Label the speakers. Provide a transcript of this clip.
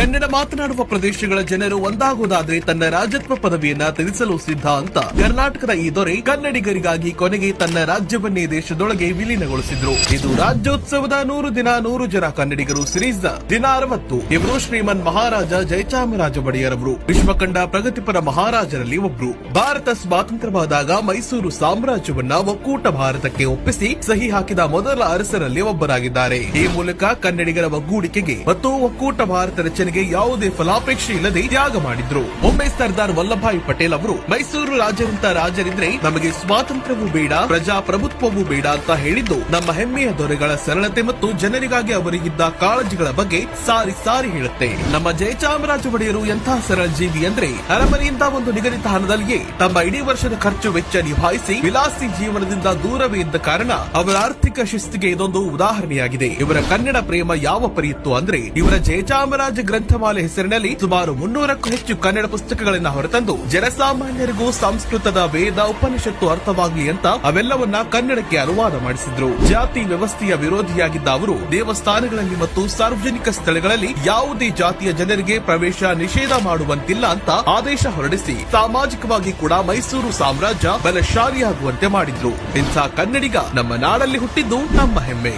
Speaker 1: ಕನ್ನಡ ಮಾತನಾಡುವ ಪ್ರದೇಶಗಳ ಜನರು ಒಂದಾಗುವುದಾದ್ರೆ ತನ್ನ ರಾಜತ್ವ ಪದವಿಯನ್ನ ತ್ಯಜಿಸಲು ಸಿದ್ಧ ಅಂತ ಕರ್ನಾಟಕದ ಈ ದೊರೆ ಕನ್ನಡಿಗರಿಗಾಗಿ ಕೊನೆಗೆ ತನ್ನ ರಾಜ್ಯವನ್ನೇ ದೇಶದೊಳಗೆ ವಿಲೀನಗೊಳಿಸಿದ್ರು. ಇದು ರಾಜ್ಯೋತ್ಸವದ ನೂರು ದಿನ ನೂರು ಜನ ಕನ್ನಡಿಗರು ಸಿರೀಸ್ ದಿನ ಅರವತ್ತು. ಇವರು ಶ್ರೀಮನ್ ಮಹಾರಾಜ ಜಯಚಾಮರಾಜ ಒಡೆಯರವರು ವಿಶ್ವಕಂಡ ಪ್ರಗತಿಪರ ಮಹಾರಾಜರಲ್ಲಿ ಒಬ್ರು. ಭಾರತ ಸ್ವಾತಂತ್ರ್ಯವಾದಾಗ ಮೈಸೂರು ಸಾಮ್ರಾಜ್ಯವನ್ನ ಒಕ್ಕೂಟ ಭಾರತಕ್ಕೆ ಒಪ್ಪಿಸಿ ಸಹಿ ಹಾಕಿದ ಮೊದಲ ಅರಸರಲ್ಲಿ ಒಬ್ಬರಾಗಿದ್ದಾರೆ. ಈ ಮೂಲಕ ಕನ್ನಡಿಗರ ಒಗ್ಗೂಡಿಕೆಗೆ ಮತ್ತು ಒಕ್ಕೂಟ ಭಾರತ ರಚನೆಗೆ ಯಾವುದೇ ಫಲಾಪೇಕ್ಷೆ ಇಲ್ಲದೆ ತ್ಯಾಗ ಮಾಡಿದ್ರು. ಮುಂಬೈ ಸರ್ದಾರ್ ವಲ್ಲಭಾಯಿ ಪಟೇಲ್ ಅವರು ಮೈಸೂರು ರಾಜರಂತ ರಾಜರಿದ್ರೆ ನಮಗೆ ಸ್ವಾತಂತ್ರ್ಯವೂ ಬೇಡ, ಪ್ರಜಾಪ್ರಭುತ್ವವೂ ಬೇಡ ಅಂತ ಹೇಳಿದ್ದು ನಮ್ಮ ಹೆಮ್ಮೆಯ ದೊರೆಗಳ ಸರಳತೆ ಮತ್ತು ಜನರಿಗಾಗಿ ಅವರಿಗಿದ್ದ ಕಾಳಜಿಗಳ ಬಗ್ಗೆ ಸಾರಿ ಸಾರಿ ಹೇಳುತ್ತೆ. ನಮ್ಮ ಜಯಚಾಮರಾಜ ಒಡೆಯರು ಎಂತಹ ಸರಳ ಜೀವಿ ಅಂದ್ರೆ ಅರಮನೆಯಿಂದ ಒಂದು ನಿಗದಿತ ಹಣದಲ್ಲಿಯೇ ತಮ್ಮ ಇಡೀ ವರ್ಷದ ಖರ್ಚು ವೆಚ್ಚ ನಿಭಾಯಿಸಿ ವಿಲಾಸಿ ಜೀವನದಿಂದ ದೂರವೇ ಇದ್ದ ಕಾರಣ ಅವರ ಆರ್ಥಿಕ ಶಿಸ್ತಿಗೆ ಇದೊಂದು ಉದಾಹರಣೆಯಾಗಿದೆ. ಇವರ ಕನ್ನಡ ಪ್ರೇಮ ಯಾವ ಪರಿಯಿತ್ತು ಅಂದ್ರೆ ಇವರ ಜಯಚಾಮರಾಜ ಗ್ರಂಥಮಾಲೆ ಹೆಸರಿನಲ್ಲಿ ಸುಮಾರು ಮುನ್ನೂರಕ್ಕೂ ಹೆಚ್ಚು ಕನ್ನಡ ಪುಸ್ತಕಗಳನ್ನ ಹೊರತಂದು ಜನಸಾಮಾನ್ಯರಿಗೂ ಸಂಸ್ಕೃತದ ವೇದ, ಉಪನಿಷತ್ತು ಅರ್ಥವಾಗಲಿ ಅಂತ ಅವೆಲ್ಲವನ್ನ ಕನ್ನಡಕ್ಕೆ ಅನುವಾದ ಮಾಡಿಸಿದ್ರು. ಜಾತಿ ವ್ಯವಸ್ಥೆಯ ವಿರೋಧಿಯಾಗಿದ್ದ ಅವರು ದೇವಸ್ಥಾನಗಳಲ್ಲಿ ಮತ್ತು ಸಾರ್ವಜನಿಕ ಸ್ಥಳಗಳಲ್ಲಿ ಯಾವುದೇ ಜಾತಿಯ ಜನರಿಗೆ ಪ್ರವೇಶ ನಿಷೇಧ ಮಾಡುವಂತಿಲ್ಲ ಅಂತ ಆದೇಶ ಹೊರಡಿಸಿ ಸಾಮಾಜಿಕವಾಗಿ ಕೂಡ ಮೈಸೂರು ಸಾಮ್ರಾಜ್ಯ ಬಲಶಾಲಿಯಾಗುವಂತೆ ಮಾಡಿದ್ರು. ಇಂಥ ಕನ್ನಡಿಗ ನಮ್ಮ ನಾಡಲ್ಲಿ ಹುಟ್ಟಿದ್ದು ನಮ್ಮ ಹೆಮ್ಮೆ.